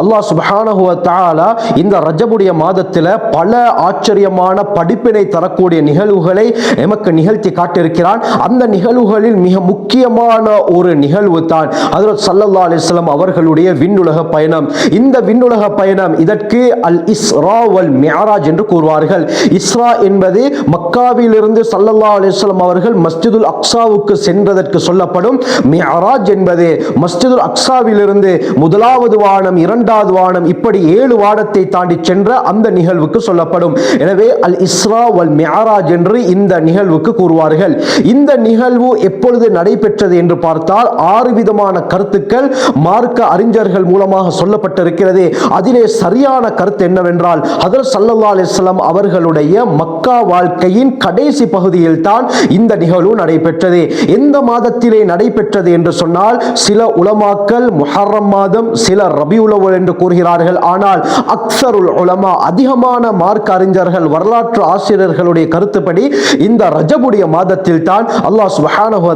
அல்லாஹ் சுபஹானஹுவ தஆலா இந்த ரஜபுடைய மாதத்தில் பல ஆச்சரியமான படிப்பினை தரக்கூடிய நிகழ்வுகளை எமக்கு நிகழ்த்தி காட்டியிருக்கிறான். அந்த நிகழ்வுகளில் மிக முக்கியமான ஒரு நிகழ்வு தான் ஹஜ்ரத் சல்லல்லா அலிஸ்லாம் அவர்களுடைய விண்ணுலக பயணம். இந்த விண்ணுலக பயணம் இதற்கு அல் இஸ்ரா வல் மியாராஜ் என்று கூறுவார்கள். இஸ்ரா என்பது மக்காவிலிருந்து சல்லல்லா அலிஸ்லாம் அவர்கள் மஸ்ஜிதுல் அக்ஸாவுக்கு சென்றதற்கு சொல்லப்படும். மியாராஜ் என்பது மஸ்ஜிதுல் அக்ஸாவிலிருந்து முதலாவது வானம் இரண்டாவது இரண்டாவது வானம் இப்படி ஏழு வானத்தை தாண்டி சென்ற அந்த நிகழ்வுக்கு சொல்லப்படும். எனவே அல் இஸ்ரா வல் மியாராஜ் என்று இந்த நிகழ்வுக்கு கூறுவார்கள். இந்த நிகழ்வு எப்பொழுது நடைபெற்றது என்று பார்த்தால் ஆறு விதமான கருத்துக்கள் மார்க்க அறிஞர்கள் மூலமாக சொல்லப்பட்டிருக்கிறது. அதிலே சரியான கருத்து என்னவென்றால் ஹதர் சல்லா அலிஸ்லாம் அவர்களுடைய மக்கா வாழ்க்கையின் கடைசி பகுதியில் தான் இந்த நிகழ்வு நடைபெற்றது. எந்த மாதத்திலே நடைபெற்றது என்று சொன்னால் சில உலமாக்கள் முஹர்ரம் மாதம் சில ரபியுல் அவ்வல் என்று கூறுகிறார்கள். ஆனால் அக்ஸருல் உலமா அதிகமான மார்க் அறிஞர்கள் வரலாற்று ஆசிரியர்களுடைய கருத்துப்படி இந்த ரஜபுடைய மாதத்தில் தான் அல்லாஹ் சுப்ஹானஹு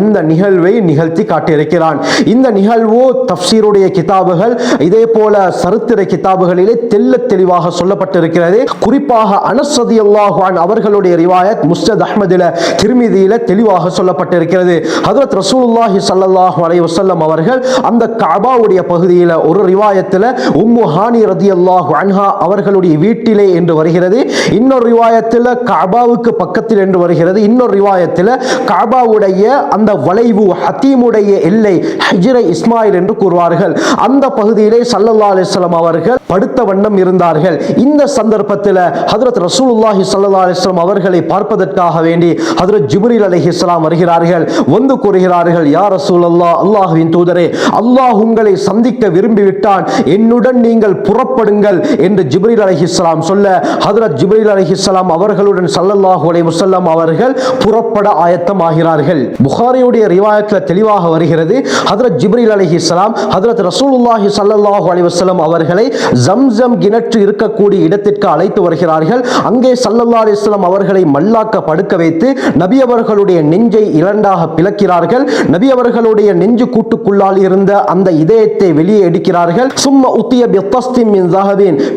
இந்த நிகழ்வை நிகழ்த்தி காட்டியிருக்கிறான். இந்த நிகழ்வு தப்சீருடைய கிதாபுகள் இதே போல சரித்திர கிதாபுகளிலே தெல்ல தெளிவாக சொல்லப்பட்டிருக்கிறது. குறிப்பாக அனசதி அல்லாஹான் அவர்களுடைய ரிவாயத் முஸ்தத் அஹமதில திருமிதியில தெளிவாக சொல்லப்பட்டிருக்கிறது. ஹதரத் ரசூலுல்லாஹி ஸல்லல்லாஹு அலை வசல்லம் அவர்கள் அந்த காபாவுடைய பகுதியில் ஒரு ரிவாயத்தில் உம்மு ஹானி ரதியல்லாஹு அன்ஹா அவர்களுடைய வீட்டிலே என்று வருகிறது. இன்னொரு ரிவாயத்தில் காபாவுக்கு பக்கத்தில் என்று வருகிறது. இன்னொரு ரிவாயத்தில் காபாவுடைய அந்த வளைவு ஹத்தீமுடைய எல்லை ஹஜ்ரை இஸ்மாயில் என்று கூறுவார்கள். அந்த பகுதியிலே சல்லல்லா அலிஸ்லாம் அவர்கள் படுத்த வண்ணம் இருந்தார்கள். இந்த சந்தர்ப்பத்தில் ஹதரத் ரசூலுல்லாஹி சல்லா அலிஸ்லாம் அவர்களை பார்ப்பதற்காக வேண்டி ஹஜரத் ஜிப்ரீல் இஸ்லாம் வருகிறார்கள். வந்து கூறுகிறார்கள் யார் ரசூல் அல்லா அல்லாஹுவின் தூதரே அல்லாஹ் உங்களை சந்திக்க விரும்பிவிட்டான். என்னுடன் நீங்கள் புறப்படுங்கள் என்று ஜிப்ரீல் இஸ்லாம் சொல்ல ஹஜரத் ஜிப்ரீல் இஸ்லாம் அவர்களுடன் சல்லல்லாஹு அலை முசல்லாம் அவர்கள் புறப்பட ஆயத்தம் ஆகிறார்கள் புகாரியுடைய ரிவாயத்தில் தெளிவாக வருகிறது ஹஜரத் ஜிப்ரீல் இஸ்லாம் ஹதரத் ரசூலுல்லாஹி சல்லல்லாஹு அலி வஸல்லம் அவர்களை ஜம்ஜம் கிணற்று இருக்கக்கூடிய இடத்திற்கு அழைத்து வருகிறார்கள். அங்கே சல்லல்லா அலிஸ்லாம் அவர்களை மல்லாக்க படுக்க வைத்து நபி அவர்களுடைய நெஞ்சை இரண்டாக பிளக்கிறார்கள். நபி அவர்களுடைய நெஞ்சு கூட்டுக்குள்ளால் இருந்த அந்த இதயத்தை வெளியே எடுக்கிறார்கள். சும்மா உத்திய பித்தஸ்தின்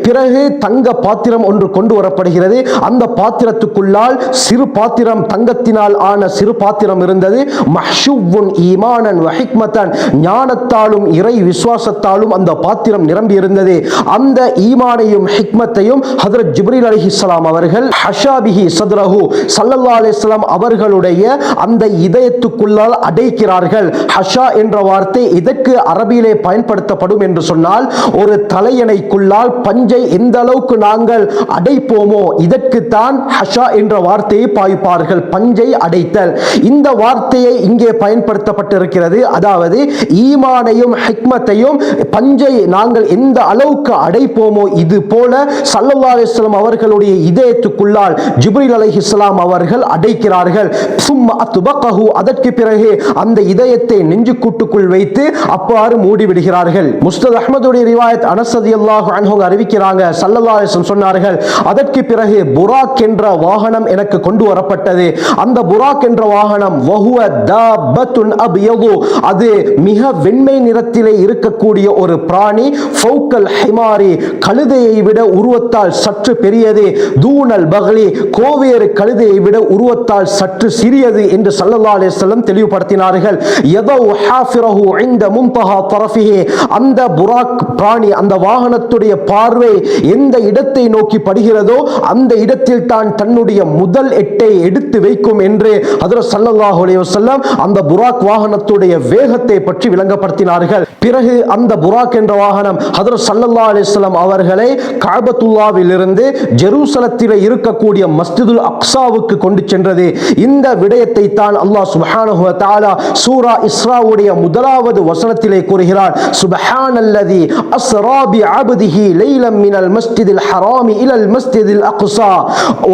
பிறகு தங்க பாத்திரம் ஒன்று கொண்டு வரப்படுகிறது. அந்த பாத்திரத்துக்குள்ளால் சிறு பாத்திரம் தங்கத்தினால் ஆன சிறு பாத்திரம் இருந்தது. மஹ்ஷுவுன் ஈமானன் வஹிக்மத்தன். ஞானத்தாலும் இறை விசுவாசத்தாலும் அந்த பாத்திரம் நிரம்பி இருந்தது அந்த ஈமானையும் ஹிக்மத்தையும் ஹதரத் ஜிப்ரீல் அலைஹிஸ்ஸலாம் அவர்கள் ஹஷாபிஹி சத்ரஹு சல்லல்லா அலிஸ்லாம் அவர்களுடைய அந்த இதயத்துக்குள்ளால் அடைக்கிறார்கள். ஹஷா என்ற வார்த்தை இதற்கு அரபியிலே பயன்படுத்தப்படும் என்று சொன்னால் ஒரு தலையணைக்குள்ளால் பஞ்சை எந்த அளவுக்கு நாங்கள் அடைப்போமோ இதற்குத்தான் ஹஷா என்ற வார்த்தையை பாய்ப்பார்கள் பஞ்சை அடைத்தல். இந்த வார்த்தையை இங்கே பயன்படுத்தப்பட்டிருக்கிறது. அதாவது ஈமானையும் ஹிக்மத்தையும் பஞ்சை நாங்கள் எந்த அளவுக்கு அடைப்போமோ? இது போல சல்லல்லா அலிஸ்லாம் அவர்களுடைய இதயத்துக்குள்ளால் ஜிப்ரீல் அலைஹிஸ்ஸலாம் அவர்கள் அடைக்கிறார்கள். சும்மா அத்துபக்கஹு அதற்கு பிறகு அந்த இதயத்தை நெஞ்சு கூட்டுக்குள் வைத்து அப்பாறு மூடிவிடுகிறார்கள். முஸ்தத் அஹமதுடைய ரிவாயத் அனசதி அல்லாஹ் அன்ஹு அறிவிக்கிறாங்க. ஸல்லல்லாஹு சொன்னார்கள் அதற்கு பிறகு புராக் என்ற வாகனம் எனக்கு கொண்டு வரப்பட்டது. அந்த புராக் என்ற வாகனம் வஹுவ தபத்துன் அபியது. அது மிக வெண்மை நிறத்திலே இருக்கக்கூடிய ஒரு பிராணி ஃபௌக்கல் ஹிமாரி கழுதையை விட உருவத்தால் சற்று பெரியது. தூணல் பகலி கோவேறு கழுதையை விட உருவத்தால் சற்று சிறியது என்று சல்லல்லா அலே செல்லம் தெளிவுபடுத்தினார்கள். எதோ ஹாஃபிரஹு இந்த மும்பஹா தரஃபிஹே. அந்த புராக் பிராணி அந்த வாகனத்துடைய பார்வை எந்த இடத்தை நோக்கி படுகிறதோ அந்த இடத்தில் தான் தன்னுடைய முதல் எட்டை எடுத்து வைக்கும் என்று ஹதரத் ஸல்லல்லாஹு அலைஹி அந்த புராக் வாகனத்துடைய வேகத்தை பற்றி விளங்கப்படுத்தினார்கள். பிறகு அந்த புராக் என்ற வாகனம் ஹதரத் சல்லல்லா அலைஹி அலிஸ்லாம் அவர்களை காபத்துல்லாவிலிருந்து ஜெருசலத்தில் இருக்கக்கூடிய மஸ்ஜிதுல் அக்ஸாவுக்கு கொண்டு சென்றது. இந்த விடயத்தை தான் அல்லாஹ் சுபஹானஹு தாலா சூரா இஸ்ராவுடைய முதலாவது வசனத்திலே கூறுகிறார். சுபஹான் அல்லதி அஸ்ராபி அபதிஹி லைலம் மினல் மஸ்ஜிதில் ஹராமி இலல் மஸ்ஜிதில் அக்ஸா.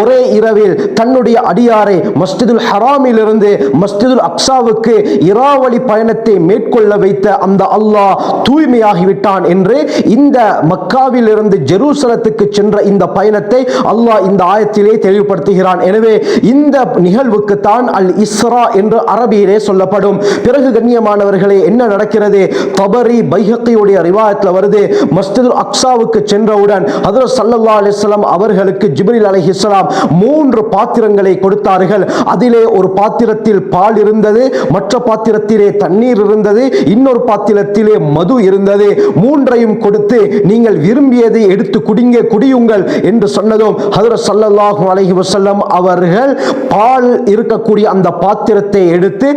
ஒரே இரவில் தன்னுடைய அடியாரை மஸ்ஜிதுல் ஹராமிலிருந்து மஸ்ஜிதுல் அக்ஸாவுக்கு இராவளி பயணத்தை மேற்கொள்ள வைத்த அந்த அல்லாஹ் தூய்மையாகிவிட்டான் என்று இந்த மக்காவில் இருந்து ஜெருசலத்துக்கு சென்ற இந்த பயணத்தை அல்லாஹ் இந்த ஆயத்திலே தெளிவுபடுத்துகிறான். எனவே இந்த நிகழ்வுக்கு தான் அல் இஸ்ரா என்று அரபியிலே சொல்லப்படும். பிறகு கண்ணியமானவர்களே என்ன நடக்கிறது? தபரி பைஹத்தையுடைய ரிவாயத்தில் வருது. மஸ்ஜிதுல் அக்ஸாவுக்கு சென்றவுடன் ஹதரத் சல்லா அலிஸ்லாம் அவர்களுக்கு ஜிப்ரில் இஸ்லாம் மூன்று பாத்திரங்களை கொடுத்தார்கள். அதிலே ஒரு பாத்திரத்தில் பால் இருந்தது மற்ற பாத்திரத்திலே தண்ணீர் இருந்தது இன்னொரு பாத்திரத்திலே மது இருந்தது. மூன்றையும் கொடுத்து நீ நீங்கள் விரும்பியதை எடுத்து குடிங்க குடியுங்கள் என்று சொன்னதும் ஹதர ஸல்லல்லாஹு அலஹி வசல்லம் அவர்கள் பால் இருக்கக்கூடிய அந்த பாத்திரத்தை எடுத்து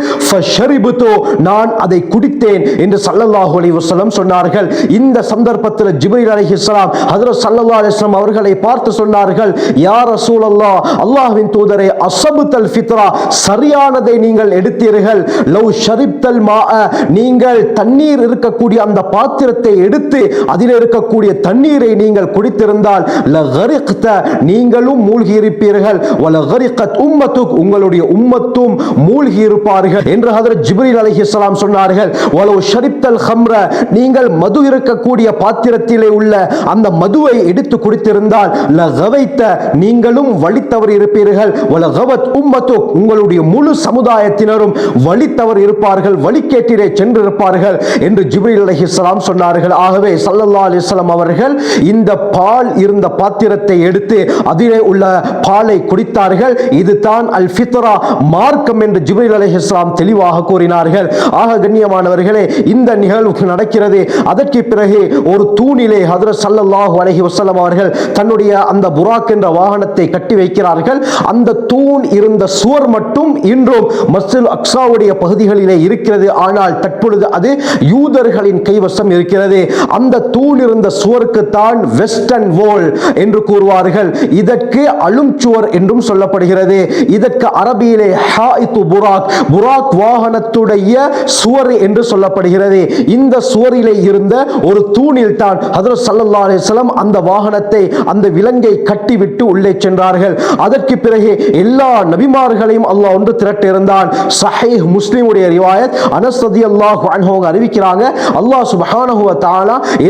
நான் அதை குடித்தேன் என்று சல்லல்லாஹு அலி வசலம் சொன்னார்கள். இந்த சந்தர்ப்பத்தில் ஜிப்ரீல் அலைஹிஸ்ஸலாம் ஹதரத் ஸல்லல்லாஹு அலிஸ்லாம் அவர்களை பார்த்து சொன்னார்கள் யா ரசூலல்லாஹ் தூதரை அசபு தல் ஃபித்ரா சரியானதை நீங்கள் எடுத்தீர்கள். லவ் ஷரிப்தல் மா நீங்கள் தண்ணீர் இருக்கக்கூடிய அந்த பாத்திரத்தை எடுத்து அதில் இருக்கக்கூடிய தண்ணீரை நீங்கள் குடித்திருந்தால் நீங்களும் மூழ்கி இருப்பீர்கள் உங்களுடைய உம்மத்தும் மூழ்கி இருப்பார்கள் என்று ஹதரத் ஜிப்ரீல் அலிஹிஸ்லாம் சொன்னார்கள் வலவ் ஷரிப்தல் ஹம்ர நீங்கள் மது இருக்கக்கூடிய பாத்திரத்திலே உள்ள அந்த மதுவை எடுத்து குடித்திருந்தால் லகவைத்த நீங்களும் வழித்தவர் இருப்பீர்கள். வலகவத் உம்மத்துக் உங்களுடைய முழு சமுதாயத்தினரும் வழித்தவர் இருப்பார்கள். வழிகேட்டிலே சென்றிருப்பார்கள். என்று ஜிப்ரீல் அலிஹிஸ்லாம் சொன்னார்கள். ஆகவே ஸல்லல்லாஹு அலிஸ்லாம் வஸல்லம் அவர்கள் இந்த பால் இருந்த பாத்திரத்தை எடுத்து அதிலே உள்ள பாலை குடித்தார்கள். இதுதான் அல் ஃபித்ரா மார்க்கம் என்று ஜிப்ரீல் இஸ்லாம் தெளிவாக கூறினார்கள். ஆக கண்ணியமானவர்களே இந்த நிகழ்வு நடக்கிறது. அதற்கு பிறகு ஒரு தூணிலே ஹதரத் ஸல்லல்லாஹு அலஹி வஸல்லம் அவர்கள் தன்னுடைய அந்த புராக் என்ற வாகனத்தை கட்டி வைக்கிறார்கள். அந்த தூண் இருந்த சுவர் மட்டும் இன்றும் மஸ்ஜித் அக்ஸாவுடைய பகுதிகளிலே இருக்கிறது. ஆனால் தற்பொழுது அது யூதர்களின் கைவசம் இருக்கிறது. அந்த தூண் இருந்த சுவருக்கு தான் வெஸ்டர்ன் வோல் என்று கூறுவார்கள். இதற்கு அழும் சுவர் என்றும் சொல்லப்படுகிறது. இதற்கு அரபியிலே ஹாயித்து புராக் புராக் வாகனத்துடைய சுவர் என்று சொல்லப்படுகிறது. இந்த சுவரிலே இருந்த ஒரு தூணில் தான் ஹதரத் சல்லா அலிஸ்லாம் அந்த வாகனத்தை அந்த விலங்கை கட்டிவிட்டு உள்ளே சென்றார்கள். அதற்கு பிறகு எல்லா நபிமார்களையும் அல்லாஹ் ஒன்று திரட்டிருந்தான் சஹீஹ் முஸ்லிமுடைய ரிவாயத் அனஸ்ததி அல்லாஹ் அறிவிக்கிறாங்க. அல்லாஹ் சுபஹானஹுவ வ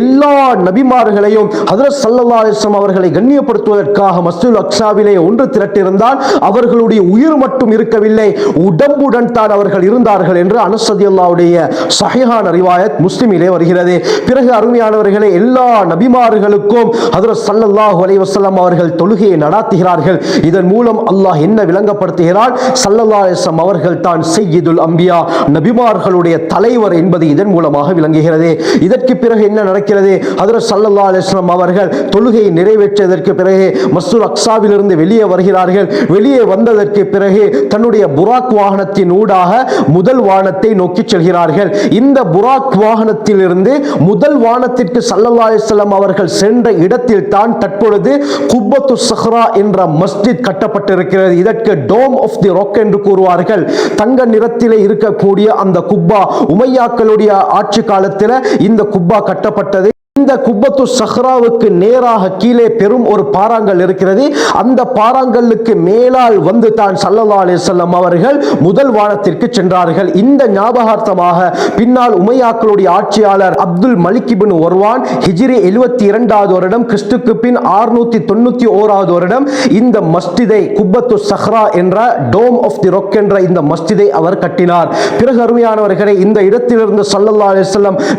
எல்லா நபிமார்களையும் ஹதரத் ஸல்லல்லாஹு அலைஹி அவர்களை கண்ணியப்படுத்துவதற்காக மஸ்ஜிதுல் அக்ஸாவிலே ஒன்று திரட்டியிருந்தால் அவர்களுடைய உயிர் மட்டும் இருக்கவில்லை உடம்புடன் தான் அவர்கள் இருந்தார்கள் என்று அனஸ் அல்லாவுடைய சஹிஹான் அறிவாயத் முஸ்லிமிலே வருகிறது. பிறகு அருமையானவர்களே எல்லா நபிமார்களுக்கும் ஹதரத் ஸல்லல்லாஹு அலைவசல்லாம் அவர்கள் தொழுகையை நடாத்துகிறார்கள். இதன் மூலம் அல்லாஹ் என்ன விளங்கப்படுத்துகிறான்? ஸல்லல்லாஹு அலைஹி அவர்கள் தான் சையீதுல் அம்பியா நபிமார்களுடைய தலைவர் என்பது இதன் மூலமாக விளங்குகிறது. இதற்கு பிறகு என்ன நடக்கிறது? ஹதரத் ஸல்லல்லாஹு அலைஹி வஸல்லம் அவர்கள் தொழுகையை நிறைவேற்றியதற்கு பிறகு மஸ்ஜித் அக்ஸாவிலிருந்து வெளியே வருகிறார்கள். வெளியே வந்ததற்கு பிறகு தன்னுடைய புராக் வாகனத்தின் ஊடாக முதல் வானத்தை நோக்கி செல்கிறார்கள். இந்த புராக் வாகனத்திலிருந்து முதல் வானத்திற்கு சல்லல்லா அலிஸ்லாம் அவர்கள் சென்ற இடத்தில் தான் தற்பொழுது குப்பத்து சஹ்ரா என்ற மஸ்ஜித் கட்டப்பட்டிருக்கிறது. இதற்கு டோம் ஆஃப் தி ராக் என்று கூறுவார்கள். தங்க நிறத்திலே இருக்கக்கூடிய அந்த குப்பா உமையாக்களுடைய ஆட்சி காலத்தில் இந்த குப்பா கட்டப்பட்டது. இந்த குப்பத்து சஹ்ராவுக்கு நேராக கீழே பெரும் ஒரு பாறாங்கல் இருக்கிறது. அந்த பாறாங்கல்லுக்கு மேலால் வந்து தான் சல்லல்லா அலிசல்லம் அவர்கள் முதல் வானத்திற்கு சென்றார்கள். இந்த ஞாபகார்த்தமாக பின்னால் உமையாக்களுடைய ஆட்சியாளர் அப்துல் மலிகிபின் இப்னு ஒர்வான் ஹிஜ்ரி எழுபத்தி இரண்டாவது வருடம் கிறிஸ்துக்கு பின் ஆறுநூத்தி தொண்ணூத்தி ஓராவது வருடம் இந்த மஸ்ஜிதை குப்பத்து சஹ்ரா என்ற டோம் ஆஃப் தி ரொக் என்ற இந்த மஸ்ஜிதை அவர் கட்டினார். பிறகு அருமையானவர்களை இந்த இடத்திலிருந்து சல்லல்லா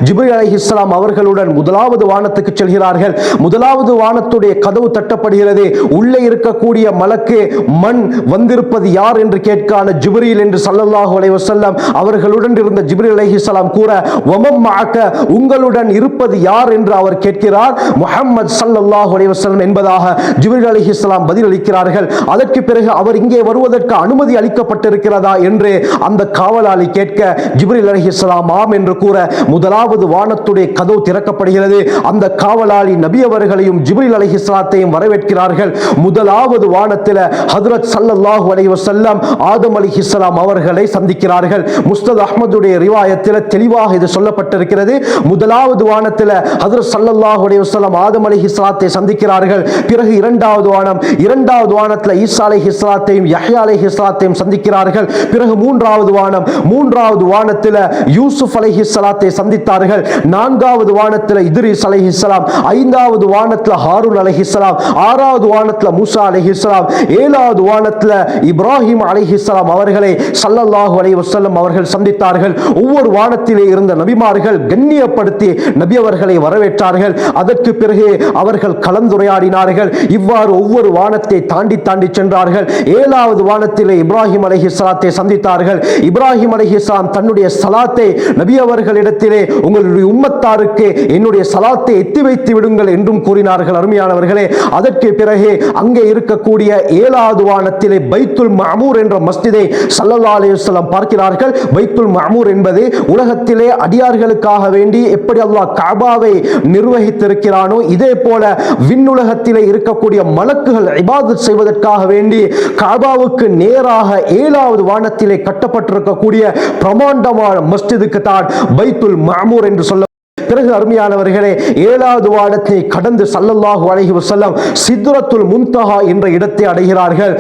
ஜிபுரி அலி இஸ்லாம் அவர்களுடன் முதலாவது வானத்துக்கு செல்கிறார்கள். முதலாவது வானத்துடைய கதவு தட்டப்படுகிறது. உள்ளே இருக்கக்கூடிய மலக்கு மண் வந்திருப்பது யார் என்று கேட்கான ஜிப்ரீல் என்று சல்லல்லாஹு அலைஹி வஸல்லம் அவர்களுடன் இருந்த ஜிப்ரீல் அலைஹிஸ்ஸலாம் கூற வமம் மஅக உங்களுடன் இருப்பது யார்? என்று அவர் கேட்கிறார். முஹம்மது சல்லல்லாஹு அலைஹி வஸல்லம் என்பதாக ஜிப்ரீல் அலைஹிஸ்ஸலாம் பதில் அளிக்கிறார்கள் அதற்கு பிறகு அவர் இங்கே வருவதற்கு அனுமதி அளிக்கப்பட்டிருக்கிறதா என்று அந்த காவலாளி கேட்க ஜிப்ரீல் அலைஹிஸ்ஸலாம் ஆம் என்று கூற முதலாவது வானத்துடைய கதவு திறக்கப்படுகிறது. அந்த காவலாளி நபி அவர்களையும் ஜிப்ரீல் அலைஹிஸ்ஸலாத்தையும் வரவேற்கிறார்கள். முதலாவது வானத்தில் ஹதரத் ஸல்லல்லாஹு அலி வசல்லாம் ஆதம் அலி இஸ்லாம் அவர்களை சந்திக்கிறார்கள். முஸ்தத் அஹமதுடைய ரிவாயத்தில் தெளிவாக இது சொல்லப்பட்டிருக்கிறது. முதலாவது வானத்தில் ஹதரத் ஸல்லல்லாஹு அலி வசல்லாம் ஆதம் அலி இஸ்லாத்தை சந்திக்கிறார்கள். பிறகு இரண்டாவது வானம் இரண்டாவது வானத்தில் ஈசா அலி இஸ்லாத்தையும் யஹ்யா அலி இஸ்லாத்தையும் சந்திக்கிறார்கள். பிறகு மூன்றாவது வானம் மூன்றாவது வானத்தில் யூசுப் அலைஹிஸ்ஸலாத்தை சந்தித்தார்கள். நான்காவது வானத்தில் இதிரி இத்ரிஸ் இத்ரிஸ் அலைஹிஸ்ஸலாம் ஐந்தாவது வானத்தில் ஹாரூன் அலைஹிஸ்ஸலாம் ஆறாவது வானத்தில் மூசா அலைஹிஸ்ஸலாம் ஏழாவது வானத்தில் இப்ராஹிம் அலைஹிஸ்ஸலாம் அவர்களை சல்லல்லாஹு அலைஹி வசல்லம் அவர்கள் சந்தித்தார்கள். ஒவ்வொரு வானத்திலே இருந்த நபிமார்கள் கண்ணியப்படுத்தி நபி அவர்களை வரவேற்றார்கள். அதற்கு பிறகு அவர்கள் கலந்துரையாடினார்கள். இவ்வாறு ஒவ்வொரு வானத்தை தாண்டி தாண்டி சென்றார்கள். ஏழாவது வானத்திலே இப்ராஹிம் அலைஹிஸ்ஸலாத்தை சந்தித்தார்கள். இப்ராஹிம் அலைஹிஸ்ஸலாம் தன்னுடைய சலாத்தை நபி அவர்களிடத்திலே உங்களுடைய உம்மத்தாருக்கு என்னுடைய சலாத்தை எத்தி வைத்து விடுங்கள் என்றும் கூறினார்கள் அருமையானவர்களே. அதற்கு பிறகு அங்கே இருக்கக்கூடிய ஏழாவது வானத்திலே பைத்துல் மாமூர் என்ற மஸ்ஜிதை ஸல்லல்லாஹு பார்க்கிறார்கள். பைத்துல் மாமூர் என்பது உலகத்திலே அடியார்களுக்காக வேண்டி எப்படி அல்லாஹ் காபாவை நிர்வகித்திருக்கிறானோ இதே போல விண்ணுலகத்திலே இருக்கக்கூடிய மலக்குகள் இபாதத் செய்வதற்காக வேண்டி காபாவுக்கு நேராக ஏழாவது வானத்திலே கட்டப்பட்டிருக்கக்கூடிய பிரமாண்டமான மஸ்ஜிதுக்கு தான் பைத்துல் மாமூர் என்று சொல்ல பிறகு அருமையானவர்களே ஏழாவது வாடத்தை கடந்து சல்லல்லாஹு அலைஹி வசல்லம் சித்ரத்துல் முன்தஹா என்ற இடத்தை அடைகிறார்கள்.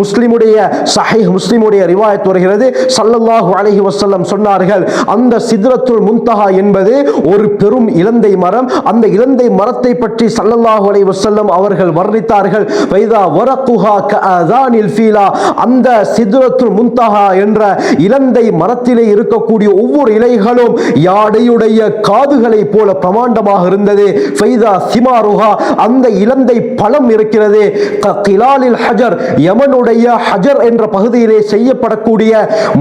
முஸ்லிமுடைய சஹை முஸ்லிமுடைய ரிவாயத் வருகிறது. சல்லல்லாஹு அலைஹி வசல்லம் சொன்னார்கள் அந்த சித்ரத்துல் முன்தஹா என்பது ஒரு பெரும் இலந்தை மரம். அந்த இலந்தை மரத்தை பற்றி சல்லல்லாஹு அலைஹி வசல்லம் அவர்கள் வர்ணித்தார்கள். வைதா வரக்குஹா கஅதானில் ஃபீலா. அந்த சித்ரத்துல் முன்தஹா என்ற இலந்தை மரத்திலே இருக்கக்கூடிய ஒவ்வொரு இலைகளும் யாடையுடைய காது காதுகளை போல பிரமாண்டமாக இருந்தது. ஃபைதா சிமாருஹா அந்த இலந்தை பழம் இருக்கிறது. கிலாலில் ஹஜர் யமனுடைய ஹஜர் என்ற பகுதியிலே செய்யப்படக்கூடிய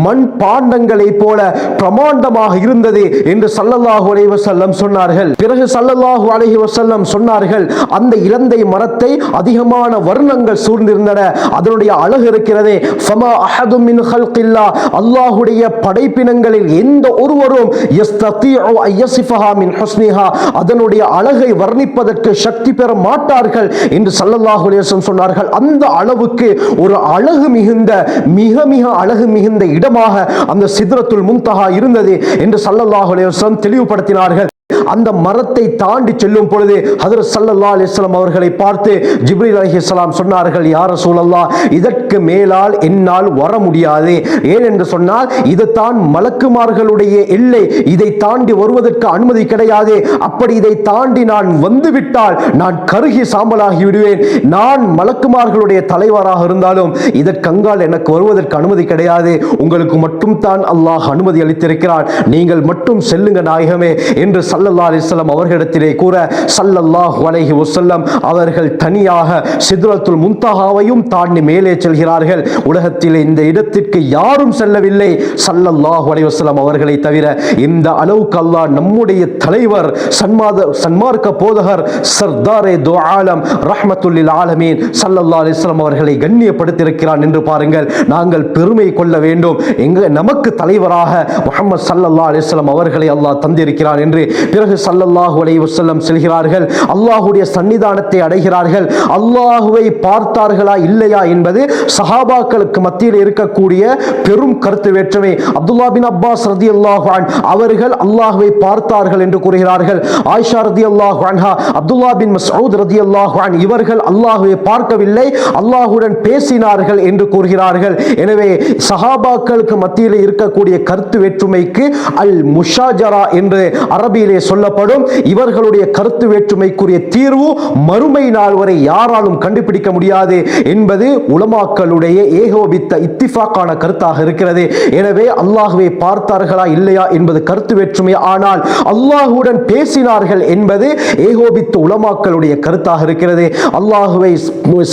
மண் பாண்டங்களைப் போல பிரமாண்டமாக இருந்தது என்று சல்லல்லாஹு அலைஹி வஸல்லம் சொன்னார்கள். பிறகு சல்லல்லாஹு அலைஹி வஸல்லம் சொன்னார்கள் அந்த இலந்தை மரத்தை அதிகமான வர்ணங்கள் சூழ்ந்திருந்தன. அதனுடைய அழகு இருக்கிறதே. ஃபமா அஹது மின் ஹல்கில்லா அல்லாஹ்வுடைய படைப்பினங்களில் எந்த ஒருவரும் யஸ்தத்தியு அய்யசிஃபஹா மின் ஹஸ்னிஹா அதனுடைய அழகை வர்ணிப்பதற்கு சக்தி பெற மாட்டார்கள் என்று சல்லல்லாஹு அலேசன் சொன்னார்கள். அந்த அளவுக்கு ஒரு அழகு மிகுந்த மிக மிக அழகு மிகுந்த இடமாக அந்த சித்ரத்துல் முன்தஹா இருந்தது என்று சல்லல்லாஹு அலேசன் தெளிவுபடுத்தினார்கள். அந்த மரத்தை தாண்டி செல்லும் பொழுது ஹதர் சல்லல்லா அலிஸ்லாம் அவர்களை பார்த்து ஜிப்ரீல் அலைஹிஸ்ஸலாம் சொன்னார்கள் யார சூழல்லா இதற்கு மேலால் என்னால் வர முடியாது. ஏனென்று சொன்னால் இதுதான் மலக்குமார்களுடைய எல்லை. இதை தாண்டி வருவதற்கு அனுமதி கிடையாது. அப்படி இதை தாண்டி நான் வந்துவிட்டால் நான் கருகி சாம்பலாகி விடுவேன். நான் மலக்குமார்களுடைய தலைவராக இருந்தாலும் இதற்கங்கால் எனக்கு வருவதற்கு அனுமதி கிடையாது. உங்களுக்கு மட்டும் தான் அல்லாஹ் அனுமதி அளித்திருக்கிறான். நீங்கள் மட்டும் செல்லுங்க நாயகமே என்று சல்லல்லா அலிஸ்லாம் அவர்களிடத்திலே கூற சல்லல்லாஹ் வலைஹி வசல்லம் அவர்கள் தனியாக சித்ரத்துல் முந்தகாவையும் தாண்டி மேலே செல்கிறார்கள். உலகத்தில் இந்த இடத்திற்கு யாரும் செல்லவில்லை. சல்லல்லாஹ் அலைஹி அவர்களை தவிர இந்த அளவுக்கு அல்லாஹ் நம்முடைய தலைவர் சன்மாத சன்மார்க்க போதகர் சர்தாரே தோ ஆலம் ரஹ்மத்துல்லில் ஆலமீன் சல்லல்லா அலிஸ்லாம் அவர்களை கண்ணியப்படுத்தியிருக்கிறான் என்று பாருங்கள். நாங்கள் பெருமை கொள்ள வேண்டும். எங்க நமக்கு தலைவராக முகமது சல்லல்லா அலிஸ்லாம் அவர்களை அல்லாஹ் தந்திருக்கிறான் என்று பிறகு சல்லல்லாஹு அலைவசல்லம் செல்கிறார்கள். அல்லாஹுடைய சன்னிதானத்தை அடைகிறார்கள். அல்லாஹுவை பார்த்தார்களா இல்லையா என்பது சஹாபாக்களுக்கு மத்தியில் இருக்கக்கூடிய பெரும் கருத்து வேற்றுமை. அப்துல்லா பின் அப்பாஸ் ரதி அல்லாஹான் அவர்கள் அல்லாஹுவை பார்த்தார்கள் என்று கூறுகிறார்கள். ஆயிஷா ரதியல்லாஹு அல்லாஹான்ஹா அப்துல்லா பின் மசூத் ரதியல்லாஹு அல்லாஹான் இவர்கள் அல்லாஹுவை பார்க்கவில்லை அல்லாஹுடன் பேசினார்கள் என்று கூறுகிறார்கள். எனவே சஹாபாக்களுக்கு மத்தியில் இருக்கக்கூடிய கருத்து வேற்றுமைக்கு அல் முஷாஜரா என்று அரபியிலே சொல்லப்படும். இவர்களுடைய கருத்து வேற்றுமைக்குரிய தீர்வு மறுமை நாள் வரை யாராலும் கண்டுபிடிக்க முடியாது என்பது உலமாக்களுடைய ஏகோபித்த இத்திஃபாக்கான கருத்தாக இருக்கிறது. எனவே அல்லாஹுவை பார்த்தார்களா இல்லையா என்பது கருத்து வேற்றுமை. ஆனால் அல்லாஹுடன் பேசினார்கள் என்பது ஏகோபித்த உலமாக்களுடைய கருத்தாக இருக்கிறது. அல்லாஹுவை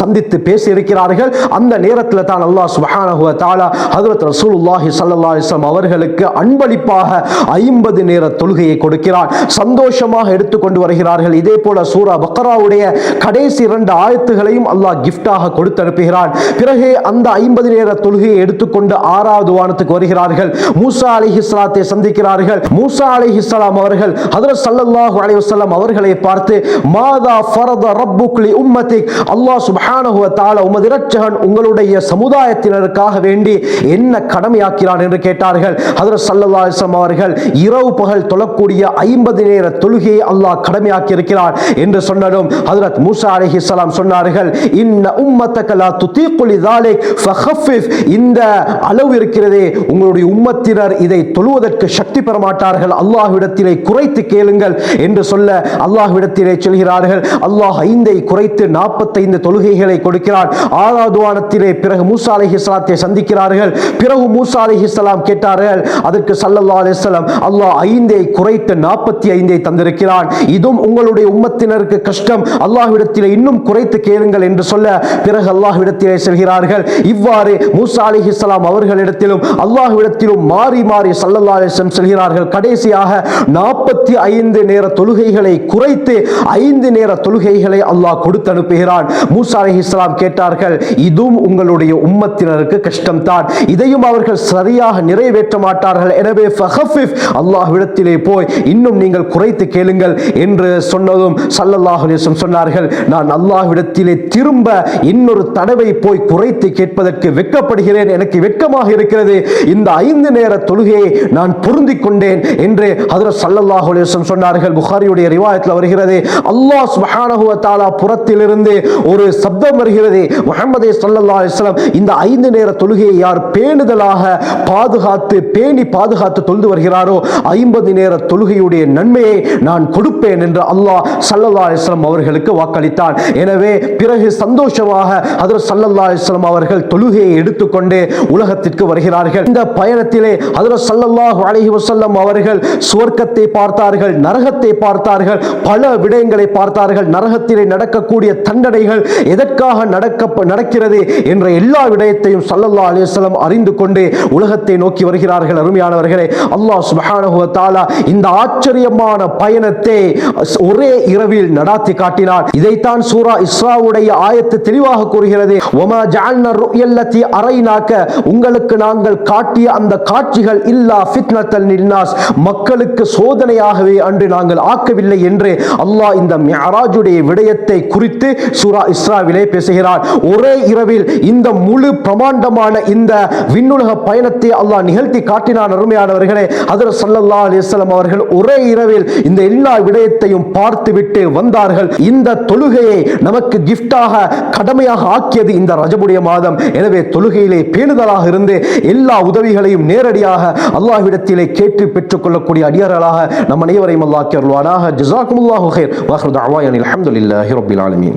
சந்தித்து பேசியிருக்கிறார்கள். அந்த நேரத்தில் தான் அல்லாஹ் சுபஹானஹுவ தாலா ஹதரத் ரசூலுல்லாஹி ஸல்லல்லாஹு அலைஹி அவர்களுக்கு அன்பளிப்பாக ஐம்பது நேர தொழுகையை கொடுக்கிறார் சந்தோஷமாக எடுத்துக்கொண்டு வருகிறார்கள். இதே போல சூரா பக்கராவுடைய கடைசி இரண்டு ஆயத்துகளையும் அல்லாஹ் கிஃப்டாக கொடுத்து அனுப்புகிறான் பிறகு அந்த ஐம்பது நேர தொழுகையை எடுத்துக்கொண்டு ஆறாவது வானத்துக்கு வருகிறார்கள். மூசா அலைஹிஸ்ஸலாத்தை சந்திக்கிறார்கள். மூசா அலைஹிஸ்ஸலாம் அவர்கள் ஹஜ்ரத் ஸல்லல்லாஹு அலைஹி வஸல்லம் அவர்களை பார்த்து மாதா ஃபரத ரப்புக்லி உம்மத்திக் அல்லாஹ் சுபஹானஹு வ உமது இரட்சகன் உங்களுடைய சமுதாயத்தினருக்காக வேண்டி என்ன கடமையாக்கிறான்? என்று கேட்டார்கள். ஹஜ்ரத் ஸல்லல்லாஹு அலிஸ்லாம் அவர்கள் இரவு பகல் தொழக்கூடிய ஐ ஐம்பது நேர தொழுகையை அல்லாஹ் கடமையாக்கி இருக்கிறார் என்று சொன்னதும் ஹஜரத் மூசா அலைஹிஸ்ஸலாம் சொன்னார்கள் இன்ன உம்மத்தக்கலா துத்தீக்குலி தாலிக் ஃபஹஃபிஃப் இந்த அளவு இருக்கிறதே உங்களுடைய உம்மத்தினர் இதை தொழுவதற்கு சக்தி பெற மாட்டார்கள் அல்லாஹ்விடத்திலே குறைத்து கேளுங்கள் என்று சொல்ல அல்லாஹ்விடத்திலே சொல்கிறார்கள். அல்லாஹ் ஐந்தை குறைத்து நாற்பத்தைந்து தொழுகைகளை கொடுக்கிறார் ஆறாவது வானத்திலே பிறகு மூசா அலைஹிஸ்ஸலாத்தை சந்திக்கிறார்கள். பிறகு மூசா அலைஹிஸ்ஸலாம் கேட்டார்கள் அதற்கு சல்லல்லா அலிஸ்லாம் அல்லாஹ் ஐந்தை குறைத்து நாற்பத்தி ஐந்தை தந்திருக்கிறான். இதுவும் உங்களுடைய உம்மத்தினருக்கு கஷ்டம். அல்லாஹ்விடத்திலே இன்னும் குறைத்து கேளுங்கள் என்று சொல்ல பிறகு அல்லாஹ்விடத்திலே செல்கிறார்கள். இவ்வாறு மூசா அலி இஸ்லாம் அவர்களிடத்திலும் அல்லாஹ்விடத்திலும் மாறி மாறி சல்லல்லாஹு அலைஹி செல்கிறார்கள். கடைசியாக நாற்பத்தி ஐந்து நேர தொழுகைகளை குறைத்து ஐந்து நேர தொழுகைகளை அல்லாஹ் கொடுத்து அனுப்புகிறான். மூசா அலி இஸ்லாம் கேட்டார்கள் இதுவும் உங்களுடைய உம்மத்தினருக்கு கஷ்டம்தான். இதையும் அவர்கள் சரியாக நிறைவேற்ற மாட்டார்கள். எனவே அல்லாஹ்விடத்திலே போய் இன்னும் நீங்கள் குறைத்து கேளுங்கள் என்று சொன்னதும் சல்லல்லாஹுலேசம் சொன்னார்கள். நான் அல்லாஹ்விடத்திலே திரும்ப இன்னொரு தடவை போய் குறைத்து கேட்பதற்கு வெட்கப்படுகிறேன். எனக்கு வெட்கமாக இருக்கிறது. இந்த ஐந்து நேர தொழுகையை நான் பொருந்திக் கொண்டேன் என்று ஹதரத் சல்லல்லாஹுலேசம் சொன்னார்கள். புகாரியுடைய ரிவாயத்தில் வருகிறது. அல்லாஹ் சுப்ஹானஹு தாலா புறத்திலிருந்து ஒரு சப்தம் வருகிறது. முகமதே சல்லல்லா அலிஸ்லாம் இந்த ஐந்து நேர தொழுகையை யார் பேணுதலாக பாதுகாத்து பேணி பாதுகாத்து தொழுது வருகிறாரோ ஐம்பது நேர தொழுகையுடைய நன்மையை நான் கொடுப்பேன் என்று அல்லாஹ் சல்லல்லா அலைஹி அவர்களுக்கு வாக்களித்தான். எனவே பிறகு சந்தோஷமாக ஹதரத் சல்லல்லா அலைஹி அவர்கள் தொழுகையை எடுத்துக்கொண்டு உலகத்திற்கு வருகிறார்கள். இந்த பயணத்திலே ஹதரத் ஸல்லல்லாஹு அலஹி வசல்லம் அவர்கள் சுவர்க்கத்தை பார்த்தார்கள் நரகத்தை பார்த்தார்கள் பல விடயங்களை பார்த்தார்கள். நரகத்திலே நடக்கக்கூடிய தண்டனைகள் எதற்காக நடக்க நடக்கிறது என்ற எல்லா விடயத்தையும் சல்லல்லா அலைஹி அறிந்து கொண்டு உலகத்தை நோக்கி வருகிறார்கள். அருமையானவர்களே அல்லாஹ் சுபஹானஹுவ தாலா இந்த ஆச்சரிய ஆச்சரியமான பயணத்தை ஒரே இரவில் நடாத்தி காட்டினார். இதைத்தான் சூரா இஸ்ராவுடைய ஆயத்து தெளிவாக கூறுகிறது. ஒமா ஜஅல்னா ருயல்லதி அரைனாக்க உங்களுக்கு நாங்கள் காட்டிய அந்த காட்சிகள் இல்லா ஃபித்னத்தல் நின்னாஸ் மக்களுக்கு சோதனையாகவே அன்று நாங்கள் ஆக்கவில்லை என்று அல்லாஹ் இந்த மியராஜுடைய விடயத்தை குறித்து சூரா இஸ்ராவிலே பேசுகிறார். ஒரே இரவில் இந்த முழு பிரமாண்டமான இந்த விண்ணுலக பயணத்தை அல்லாஹ் நிகழ்த்தி காட்டினார் அருமையானவர்களே அதர் ஸல்லல்லாஹு அலிஸ்லாம் அவர்கள் ஒரே இரவில் இந்த எல்லா விடயத்தையும் பார்த்துவிட்டு வந்தார்கள். இந்த தொழுகையை நமக்கு கிஃப்டாக கடமையாக ஆக்கியது இந்த ரஜபுடைய மாதம். எனவே தொழுகையிலே பேணுதலாக இருந்து எல்லா உதவிகளையும் நேரடியாக அல்லாஹ்விடத்திலே கேட்டு பெற்றுக்கொள்ளக்கூடிய அடியார்களாக நம் அனைவரையும் அல்லாஹ் அருள்வானாக ஜஸாக்குமுல்லாஹு ஹைர் வாஹ்ரு தாவாயன் அலமதுல்லாஹி ரபில் ஆலமீன்.